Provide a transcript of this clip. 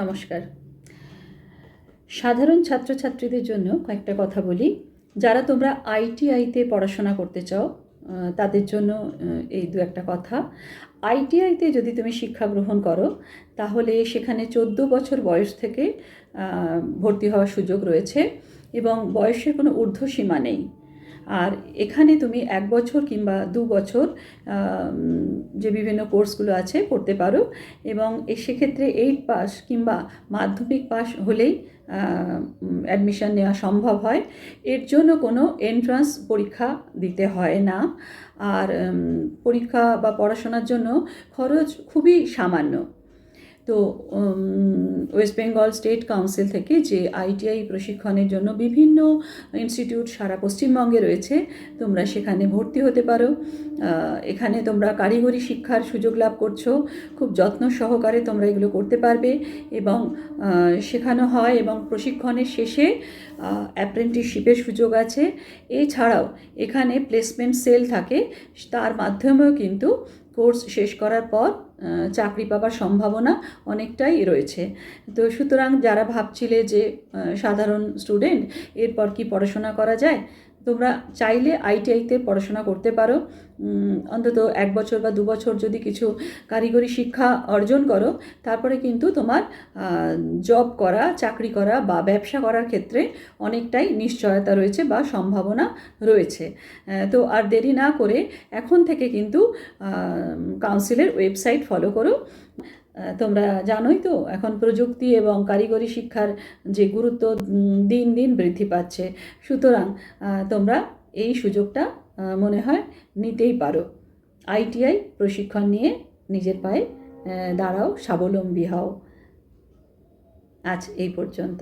নমস্কার। সাধারণ ছাত্রছাত্রীদের জন্য কয়েকটা কথা বলি। যারা তোমরা আইটিআইতে পড়াশোনা করতে চাও তাদের জন্য এই দু একটা কথা। আইটিআইতে যদি তুমি শিক্ষা গ্রহণ করো, তাহলে সেখানে চোদ্দ বছর বয়স থেকে ভর্তি হওয়ার সুযোগ রয়েছে এবং বয়সের কোনো ঊর্ধ্বসীমা নেই। আর এখানে তুমি এক বছর কিংবা দু বছর যে বিভিন্ন কোর্সগুলো আছে করতে পারো এবং সেক্ষেত্রে এইট পাস কিংবা মাধ্যমিক পাস হলেই অ্যাডমিশন নেওয়া সম্ভব হয়। এর জন্য কোনো এন্ট্রান্স পরীক্ষা দিতে হয় না। আর পরীক্ষা বা পড়াশোনার জন্য খরচ খুবই সামান্য। তো ওয়েস্ট বেঙ্গল স্টেট কাউন্সিল থেকে যে আইটিআই প্রশিক্ষণের জন্য বিভিন্ন ইনস্টিটিউট সারা পশ্চিমবঙ্গে রয়েছে, তোমরা সেখানে ভর্তি হতে পারো। এখানে তোমরা কারিগরি শিক্ষার সুযোগ লাভ করছ, খুব যত্ন সহকারে তোমরা এগুলো করতে পারবে এবং শেখানো হয় এবং প্রশিক্ষণের শেষে অ্যাপ্রেন্টিসশিপের সুযোগ আছে। এছাড়াও এখানে প্লেসমেন্ট সেল থাকে, তার মাধ্যমেও কিন্তু কোর্স শেষ করার পর চাকরি পাবার সম্ভাবনা অনেকটাই রয়েছে। তো সুতরাং যারা ভাবছিলে যে সাধারণ স্টুডেন্ট, এরপর কি পড়াশোনা করা যায়? তোমরা চাইলে আইটিআইতে পড়াশোনা করতে পারো। অন্তত এক বছর বা দু বছর যদি কিছু কারিগরি শিক্ষা অর্জন করো, তারপরে কিন্তু তোমার জব করা, চাকরি করা বা ব্যবসা করার ক্ষেত্রে অনেকটাই নিশ্চয়তা রয়েছে বা সম্ভাবনা রয়েছে। তো আর দেরি না করে এখন থেকে কিন্তু কাউন্সিলের ওয়েবসাইট ফলো করো। তোমরা জানোই তো, এখন প্রযুক্তি এবং কারিগরি শিক্ষার যে গুরুত্ব দিন দিন বৃদ্ধি পাচ্ছে। সুতরাং তোমরা এই সুযোগটা মনে হয় নিতেই পারো। আইটিআই প্রশিক্ষণ নিয়ে নিজের পায়ে দাঁড়াও, স্বাবলম্বী হও। আজ এই পর্যন্ত।